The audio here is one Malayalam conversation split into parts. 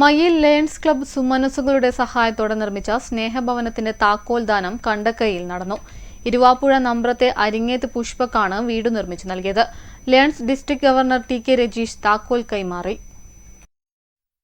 മയിൽ ലയൺസ് ക്ലബ് സുമനസുകളുടെ സഹായത്തോടെ നിർമ്മിച്ച സ്നേഹഭവനത്തിന്റെ താക്കോൽ ദാനം കണ്ടക്കയിൽ നടന്നു. ഇരുവാപ്പുഴ നമ്പ്രത്തെ അരിങ്ങേത്ത് പുഷ്പക്കാണ് വീട് നിർമ്മിച്ചു നൽകിയത്. Lions district governor T K Rajeesh താക്കോൽ കൈമാറി.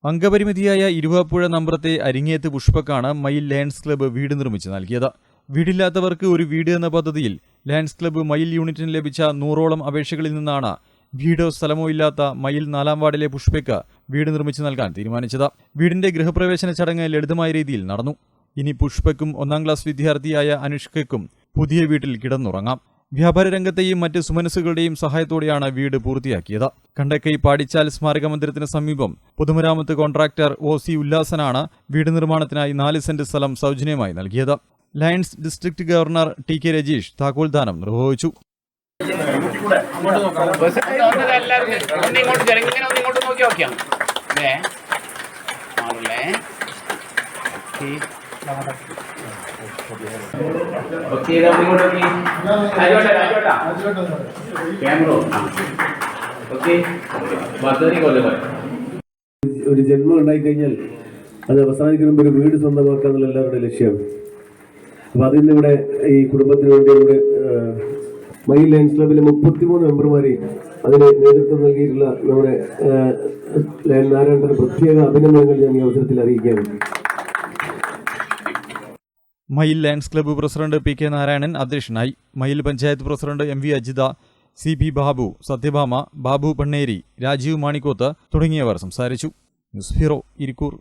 അംഗപരിമിതിയായ ഇരുവാപ്പുഴ നമ്പ്രത്തെ അരിങ്ങേത്ത് പുഷ്പക്കാണ് മയിൽ ലയൺസ് ക്ലബ്ബ് വീട് നിർമ്മിച്ചു നൽകിയത്. വീടില്ലാത്തവർക്ക് ഒരു വീട് എന്ന പദ്ധതിയിൽ ലയൺസ് ക്ലബ്ബ് മയിൽ യൂണിറ്റിന് ലഭിച്ച നൂറോളം അപേക്ഷകളിൽ നിന്നാണ് വീടോ സ്ഥലമോ ഇല്ലാത്ത മയിൽ നാലാം വാർഡിലെ പുഷ്പയ്ക്ക് വീട് നിർമ്മിച്ചു നൽകാൻ തീരുമാനിച്ചത്. വീടിന്റെ ഗൃഹപ്രവേശന ചടങ്ങ് ലളിതമായ രീതിയിൽ നടന്നു. ഇനി പുഷ്പയ്ക്കും ഒന്നാം ക്ലാസ് വിദ്യാർത്ഥിയായ അനുഷ്കയ്ക്കും പുതിയ വീട്ടിൽ കിടന്നുറങ്ങാം. വ്യാപാര രംഗത്തെയും മറ്റ് സുമനസുകളുടെയും സഹായത്തോടെയാണ് വീട് പൂർത്തിയാക്കിയത്. കണ്ടക്കൈ പാടിച്ചാൽ സ്മാരക മന്ദിരത്തിന് സമീപം പൊതുമരാമത്ത് കോൺട്രാക്ടർ ഒ സി ഉല്ലാസനാണ് വീട് നിർമ്മാണത്തിനായി നാല് സെന്റ് സ്ഥലം സൗജന്യമായി നൽകിയത്. Lions district governor T K Rajeesh താക്കോൽദാനം നിർവഹിച്ചു. ഇങ്ങോട്ട് ഇങ്ങോട്ട് നോക്കി ഒരു ജന്മം ഉണ്ടായി കഴിഞ്ഞാൽ അത് അവസാനിക്കുന്ന ഒരു വീട് സ്വന്തമാക്കുക എല്ലാവരുടെ ലക്ഷ്യമാണ് അപ്പൊ അതിന്നിവിടെ ഈ കുടുംബത്തിന് വേണ്ടി ഇവിടെ മയിൽ ലയൺസ് ക്ലബിലെ മുപ്പത്തിമൂന്ന് മെമ്പർമാരെ അതിന് നേതൃത്വം നൽകിയിട്ടുള്ള നമ്മുടെ ലയൻ നാരായണന്റെ പ്രത്യേക അഭിനന്ദനങ്ങൾ ഞാൻ ഈ അവസരത്തിൽ അറിയിക്കുകയാണ്. Mayyil Lions club president P K Narayanan അധ്യക്ഷനായി Mayyil panchayat president M V Ajitha C P Babu Sathyabhama Babu Panneri Rajeev Manikkoth തുടങ്ങിയവർ സംസാരിച്ചു. News bureau Irikkur.